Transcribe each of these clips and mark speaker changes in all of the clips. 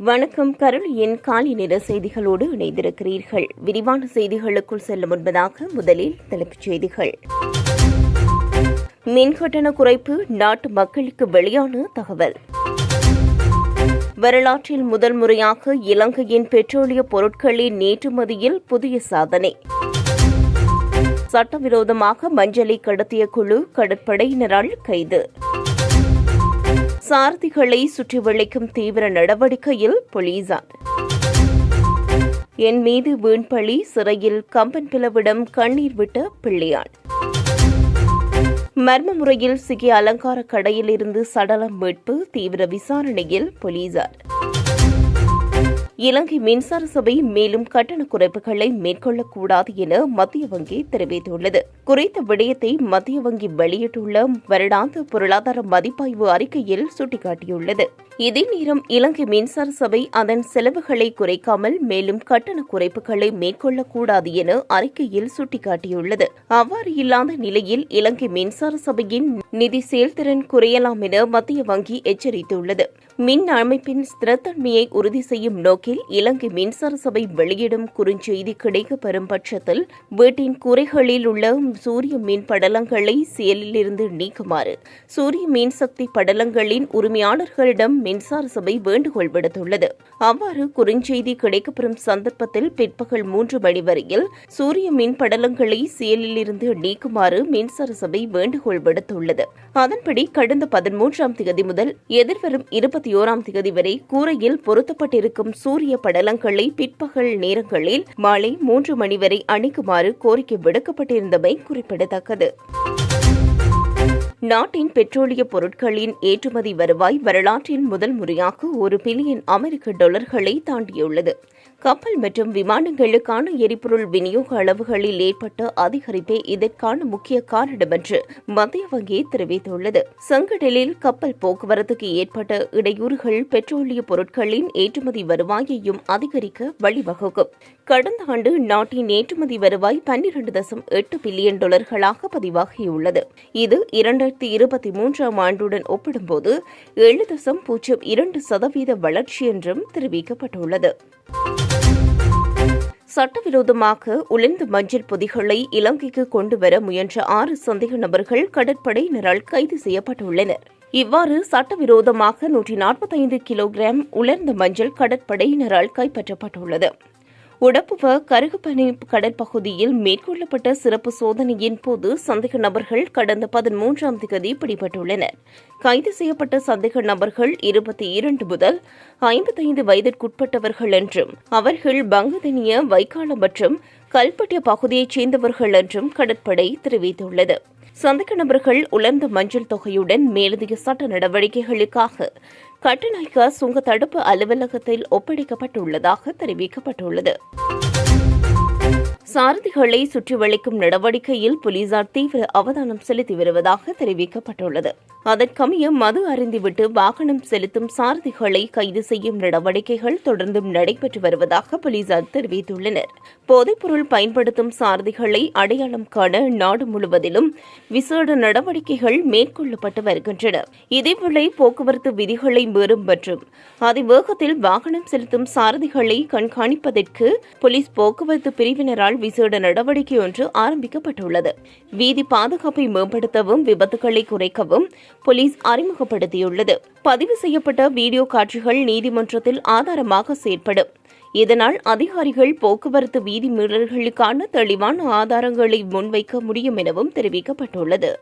Speaker 1: வணக்கம் கருளியின் காலை நேர செய்திகளோடு இணைந்திருக்கிறீர்கள். விரிவான செய்திகளுக்குள் செல்ல முன்பதாக முதலில் தலைப்புச் செய்திகள். மின்கட்டண குறைப்பு நாட்டு மக்களுக்கு வெளியான தகவல். வரலாற்றில் முதல் முறையாக இலங்கையின் பெட்ரோலிய பொருட்களின் ஏற்றுமதியில் புதிய சாதனை. சட்டவிரோதமாக மஞ்சளை கடத்திய குழு கடற்படையினரால் கைது. சாரதிகளை சுற்றி வளைக்கும் தீவிர நடவடிக்கையில் போலீசார். என் மீது வீண்பழி சிறையில் கம்பன் பிளவிடம் கண்ணீர் விட்ட பிள்ளையான். மர்ம முறையில் சிக்கிய அலங்கார கடையில் இருந்து சடலம் மீட்பு தீவிர விசாரணையில் போலீசார். இலங்கை மின்சார சபை மேலும் கட்டண குறைப்புகளை மேற்கொள்ளக்கூடாது என மத்திய வங்கி தெரிவித்துள்ளது. குறித்த விடயத்தை மத்திய வங்கி வெளியிட்டுள்ள வருடாந்த பொருளாதார மதிப்பாய்வு அறிக்கையில் சுட்டிக்காட்டியுள்ளது. இதே நேரம் இலங்கை மின்சார சபை அதன் செலவுகளை குறைக்காமல் மேலும் கட்டண குறைப்புகளை மேற்கொள்ளக்கூடாது என அறிக்கையில் சுட்டிக்காட்டியுள்ளது. அவ்வாறு இல்லாத நிலையில் இலங்கை மின்சார சபையின் நிதி செயல்திறன் குறையலாம் என மத்திய வங்கி எச்சரித்துள்ளது. மின் அமைப்பின் ஸ்திரத்தன்மையை உறுதி செய்யும் நோக்கில் இலங்கை மின்சார சபை வெளியிடும் குறுஞ்செய்தி கிடைக்கப்பெறும் பட்சத்தில் வீட்டின் கூரைகளில் உள்ள சூரிய மின் படலங்களை செயலிலிருந்து நீக்குமாறு சூரிய மின்சக்தி படலங்களின் உரிமையாளர்களிடம் மின்சார சபை வேண்டுகோள் விடுத்துள்ளது. அவ்வாறு குறுஞ்செய்தி கிடைக்கப்பெறும் சந்தர்ப்பத்தில் பிற்பகல் மூன்று மணி வரையில் சூரிய மின் படலங்களை செயலிலிருந்து நீக்குமாறு மின்சார சபை வேண்டுகோள் விடுத்துள்ளது. அதன்படி கடந்த பதிமூன்றாம் தேதி முதல் எதிர்வரும் இருபத்தி ஓராம் தேதி வரை கூரையில் பொருத்தப்பட்டிருக்கும் சூரிய படலங்களை பிற்பகல் நேரங்களில் மாலை மூன்று மணி வரை அணிக்குமாறு கோரிக்கை விடுக்கப்பட்டிருந்தமை குறிப்பிடத்தக்கது. நாட்டின் பெட்ரோலிய பொருட்களின் ஏற்றுமதி வருவாய் வரலாற்றின் முதல் முறையாக ஒரு பில்லியன் அமெரிக்க டாலர்களை தாண்டியுள்ளது. கப்பல் மற்றும் விமானங்களுக்கான எரிபொருள் விநியோக அளவுகளில் ஏற்பட்ட அதிகரிப்பே இதற்கான முக்கிய காரணம் என்று மத்திய வங்கி தெரிவித்துள்ளது. செங்கடலில் கப்பல் போக்குவரத்துக்கு ஏற்பட்ட இடையூறுகள் பெட்ரோலிய பொருட்களின் ஏற்றுமதி வருவாயையும் அதிகரிக்க வழிவகுக்கும். கடந்த ஆண்டு நாட்டின் ஏற்றுமதி வருவாய் பன்னிரண்டு தசம் எட்டு பில்லியன் டாலர்களாக பதிவாகியுள்ளது. இது இரண்டாயிரத்தி இருபத்தி மூன்றாம் ஆண்டுடன் ஒப்பிடும்போது ஏழு தசம் பூஜ்ஜியம் இரண்டு சதவீத வளர்ச்சி என்றும் தெரிவிக்கப்பட்டுள்ளது. சட்டவிரோதமாக உலர்ந்த மஞ்சள் பொதிகளை இலங்கைக்கு கொண்டுவர முயன்ற ஆறு சந்தேக நபர்கள் கடற்படையினரால் கைது செய்யப்பட்டுள்ளனர். இவ்வாறு சட்டவிரோதமாக நூற்றி நாற்பத்தைந்து கிலோகிராம் உலர்ந்த மஞ்சள் கடற்படையினரால் கைப்பற்றப்பட்டுள்ளது. உடப்புவ கருகுப்பனி கடற்பகுதியில் மேற்கொள்ளப்பட்ட சிறப்பு சோதனையின் போது சந்தேக நபர்கள் கடந்த பதிமூன்றாம் தேதி பிடிபட்டுள்ளனர். கைது செய்யப்பட்ட சந்தேக நபர்கள் இருபத்தி இரண்டு முதல் ஐம்பத்தைந்து வயதிற்குட்பட்டவர்கள் என்றும் அவர்கள் பங்கதனிய வைக்காலம் மற்றும் கல்பட்டிய பகுதியைச் சேர்ந்தவர்கள் என்றும் கடற்படை தெரிவித்துள்ளது. சந்தேக நபர்கள் உலர்ந்த மஞ்சள் தொகையுடன் மேலதிக சட்ட நடவடிக்கைகளுக்காக கட்டுநாயக்க சுங்க தடுப்பு அலுவலகத்தில் ஒப்படைக்கப்பட்டுள்ளதாக தெரிவிக்கப்பட்டுள்ளது. சாரதிகளை சுற்றி வளைக்கும் நடவடிக்கையில் போலீசார் தீவிர அவதானம் செலுத்தி வருவதாக தெரிவிக்கப்பட்டுள்ளது. அதற்கமைய மது அருந்திவிட்டு வாகனம் செலுத்தும் சாரதிகளை கைது செய்யும் நடவடிக்கைகள் தொடர்ந்தும் நடைபெற்று வருவதாக போலீசார் தெரிவித்துள்ளனர். போதைப்பொருள் பயன்படுத்தும் சாரதிகளை அடையாளம் காண நாடு முழுவதிலும் விசேட நடவடிக்கைகள் மேற்கொள்ளப்பட்டு வருகின்றன. இதேவேளை போக்குவரத்து விதிகளை மீறும் மற்றும் அதிவேகத்தில் வாகனம் செலுத்தும் சாரதிகளை கண்காணிப்பதற்கு போலீஸ் போக்குவரத்து பிரிவினரால் விசேட நடவடிக்கை ஒன்று ஆரம்பிக்கப்பட்டுள்ளது. வீதி பாதுகாப்பை மேம்படுத்தவும் விபத்துகளை குறைக்கவும் போலீஸ் அறிமுகப்படுத்தியுள்ளது. பதிவு செய்யப்பட்ட வீடியோ காட்சிகள் நீதிமன்றத்தில் ஆதாரமாக செயற்படும். இதனால் அதிகாரிகள் போக்குவரத்து வீதி மீறல்களுக்கான தெளிவான ஆதாரங்களை முன்வைக்க முடியும் எனவும் தெரிவிக்கப்பட்டுள்ளது.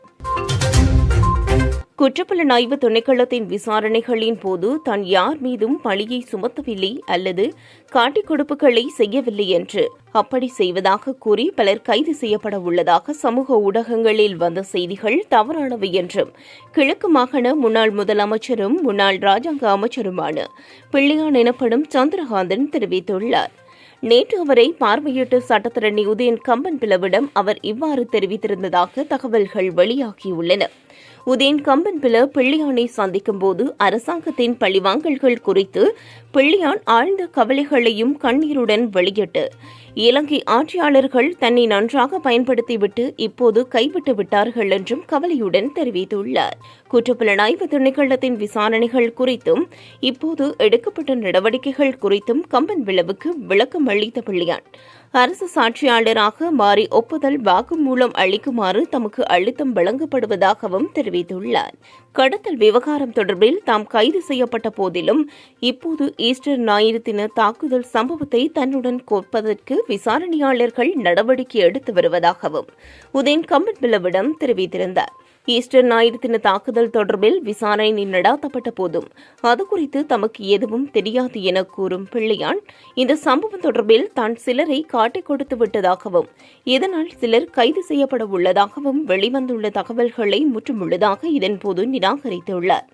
Speaker 1: குற்றப்புலனாய்வு திணைக்களத்தின் விசாரணைகளின் போது தான் யார் மீதும் பழியை சுமத்தவில்லை அல்லது காட்டிக் கொடுப்புகளை செய்யவில்லை என்று. அப்படி செய்வதாக கூறி பலர் கைது செய்யப்பட உள்ளதாக சமூக ஊடகங்களில் வந்த செய்திகள் தவறானவை என்றும் கிழக்கு மாகாண முன்னாள் முதலமைச்சரும் முன்னாள் ராஜாங்க அமைச்சருமான பிள்ளையான் எனப்படும் சந்திரகாந்தன் தெரிவித்துள்ளார். நேற்று அவரை பார்வையிட்ட சட்டத்தரணி உதயன் கம்பன் பிளவிடம் அவர் இவ்வாறு தெரிவித்திருந்ததாக தகவல்கள் வெளியாகியுள்ளன. உதயன் கம்பன்பில பிள்ளையானை சந்திக்கும் போது அரசாங்கத்தின் பழிவாங்கல்கள் குறித்து பிள்ளையான் ஆழ்ந்த கவலைகளையும் கண்ணீருடன் வெளியிட்டு இலங்கை ஆட்சியாளர்கள் தன்னை நன்றாக பயன்படுத்திவிட்டு இப்போது கைவிட்டு விட்டார்கள் என்றும் கவலையுடன் தெரிவித்துள்ளார். குற்றப்புலனாய்வு திணைக்களத்தின் விசாரணைகள் குறித்தும் இப்போது எடுக்கப்பட்ட நடவடிக்கைகள் குறித்தும் கம்பன் விளவுக்கு விளக்கம் அளித்த பிள்ளையான் அரசு சாட்சியாளராக மாறி ஒப்புதல் வாக்குமூலம் அளிக்குமாறு தமக்கு அழுத்தம் வழங்கப்படுவதாகவும் தெரிவித்துள்ளார். கடத்தல் விவகாரம் தொடர்பில் தாம் கைது செய்யப்பட்ட போதிலும் இப்போது ஈஸ்டர் ஞாயிறு தின தாக்குதல் சம்பவத்தை தன்னுடன் கோப்பதற்கு விசாரணையாளர்கள் நடவடிக்கை எடுத்து வருவதாகவும் உதயன் கம்பன்பிலவிடம் தெரிவித்திருந்தார். ஈஸ்டர் ஞாயிறு தின தாக்குதல் தொடர்பில் விசாரணை நடாத்தப்பட்ட போதும் அது குறித்து தமக்கு எதுவும் தெரியாது என கூறும் பிள்ளையான் இந்த சம்பவம் தொடர்பில் தான் சிலரை காட்டிக் கொடுத்து விட்டதாகவும் இதனால் சிலர் கைது செய்யப்பட உள்ளதாகவும் வெளிவந்துள்ள தகவல்களை முற்றுமுழுதாக இதன்போது நிராகரித்துள்ளார்.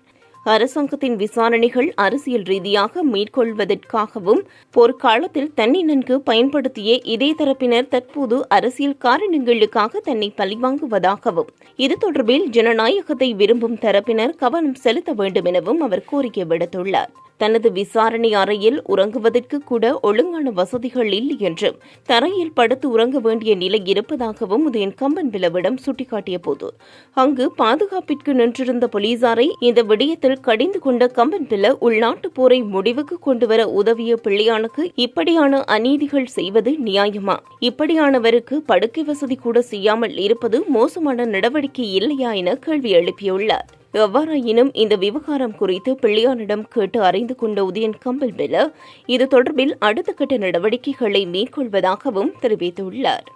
Speaker 1: அரசாங்கத்தின் விசாரணைகள் அரசியல் ரீதியாக மேற்கொள்வதற்காகவும் போர்க்காலத்தில் தன்னை நன்கு பயன்படுத்திய இதே தரப்பினர் தற்போது அரசியல் காரணங்களுக்காக தன்னை பழிவாங்குவதாகவும் இது தொடர்பில் ஜனநாயகத்தை விரும்பும் தரப்பினர் கவனம் செலுத்த வேண்டும் எனவும் அவர் கோரிக்கை விடுத்துள்ளார். தனது விசாரணை அறையில் உறங்குவதற்கு கூட ஒழுங்கான வசதிகள் இல்லை என்றும் தரையில் படுத்து உறங்க வேண்டிய நிலை இருப்பதாகவும் உதயன் கம்பன் விளவிடம் சுட்டிக்காட்டிய போது அங்கு பாதுகாப்பிற்கு நின்றிருந்த போலீசாரை இந்த விடயத்தில் கடிந்து கொண்ட கம்பன் பிள்ள உள்நாட்டு போரை முடிவுக்கு கொண்டுவர உதவிய பிள்ளையானுக்கு இப்படியான அநீதிகள் செய்வது நியாயமா? இப்படியானவருக்கு படுக்கை வசதி கூட செய்யாமல் இருப்பது மோசமான நடவடிக்கை இல்லையா என கேள்வி எழுப்பியுள்ளார். எவ்வாறாயினும் இந்த விவகாரம் குறித்து பிள்ளையானிடம் கேட்டு அறிந்து கொண்ட உதயன் கம்பல் பெல இது தொடர்பில் அடுத்த கட்ட நடவடிக்கைகளை மேற்கொள்வதாகவும் தெரிவித்துள்ளார்.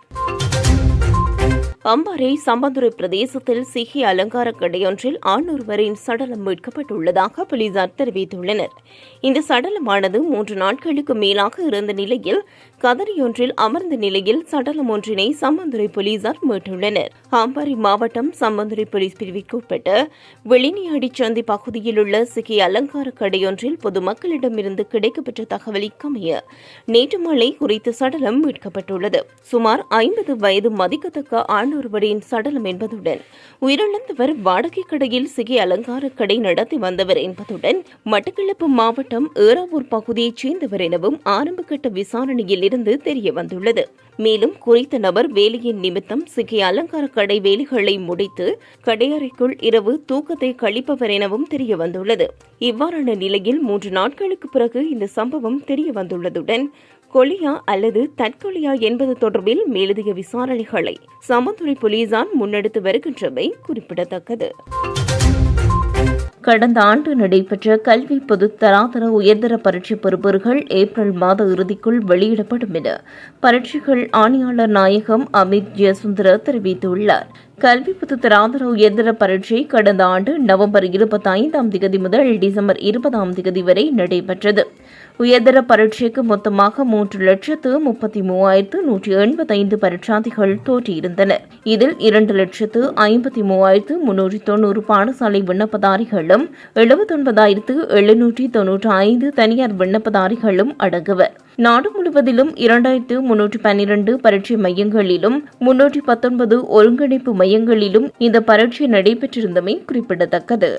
Speaker 1: அம்பாறை சம்பந்துரை பிரதேசத்தில் சிகி அலங்கார கடையொன்றில் ஆண் ஒருவரின் சடலம் மீட்கப்பட்டுள்ளதாக போலீசார் தெரிவித்துள்ளனர். இந்த சடலமானது மூன்று நாட்களுக்கு மேலாக இருந்த நிலையில் கதறியொன்றில் அமர்ந்த நிலையில் சடலம் ஒன்றினை சம்பந்துரை போலீசார் மீட்டுள்ளனர். அம்பாறை மாவட்டம் சம்பந்துரை போலீஸ் பிரிவிற்கு உட்பட்ட வெளினியாடி சந்தி பகுதியில் உள்ள சிகி அலங்கார கடையொன்றில் பொதுமக்களிடமிருந்து கிடைக்கப்பெற்ற தகவலிக்கமைய நேற்று மாலை குறித்த சடலம் மீட்கப்பட்டுள்ளது. சுமார் ஐம்பது வயது மதிக்கத்தக்க ஆண்டொருவரின் சடலம் என்பதுடன் உயிரிழந்தவர் வாடகை கடையில் சிகி அலங்கார கடை நடத்தி வந்தவர் என்பதுடன் மட்டக்களப்பு மாவட்டம் ஏறாவூர் பகுதியைச் சேர்ந்தவர் எனவும் ஆரம்பகட்ட விசாரணையில் இருந்து தெரிய வந்துள்ளது மேலும் குறித்த நபர் வேலையின் நிமித்தம் சிக்கிய அலங்கார கடை வேலைகளை முடித்து கடையறைக்குள் இரவு தூக்கத்தை கழிப்பவர் எனவும் தெரிய வந்துள்ளது இவ்வாறான நிலையில் மூன்று நாட்களுக்கு பிறகு இந்த சம்பவம் தெரிய வந்துள்ளதுடன் கொலியா அல்லது தற்கொலையா என்பது தொடர்பில் மேலதிக விசாரணைகளை சமத்துறை போலீசார் முன்னெடுத்து வருகின்றமை குறிப்பிடத்தக்கது. கடந்த ஆண்டு நடைபெற்ற கல்வி பொது தராதர உயர்தர பரீட்சை பெறுபவர்கள் ஏப்ரல் மாத இறுதிக்குள் வெளியிடப்படும் என பரீட்சைகள் ஆணையாளர் நாயகம் அமித் ஜெயசுந்தர தெரிவித்துள்ளார். கல்வி பொது தராதர உயர்தர பரீட்சை கடந்த ஆண்டு நவம்பர் இருபத்தி ஐந்தாம் தேதி முதல் டிசம்பர் இருபதாம் தேதி வரை நடைபெற்றது. உயர்தர பரீட்சைக்கு மொத்தமாக மூன்று லட்சத்து முப்பத்தி மூவாயிரத்து நூற்றி எண்பத்தைந்து பரீட்சார்த்திகள் தோற்றியிருந்தனர் இதில் இரண்டு லட்சத்து ஐம்பத்தி மூவாயிரத்து முன்னூற்றி தொன்னூறு பாடசாலை விண்ணப்பதாரிகளும் எழுபத்தொன்பதாயிரத்து எழுநூற்றி தொன்னூற்றி ஐந்து தனியார் விண்ணப்பதாரிகளும் அடங்குவர். நாடு முழுவதிலும் இரண்டாயிரத்து முன்னூற்றி பன்னிரண்டு பரீட்சை மையங்களிலும் முன்னூற்றி பத்தொன்பது ஒருங்கிணைப்பு மையங்களிலும் இந்த பரீட்சை நடைபெற்றிருந்தமை குறிப்பிடத்தக்கது.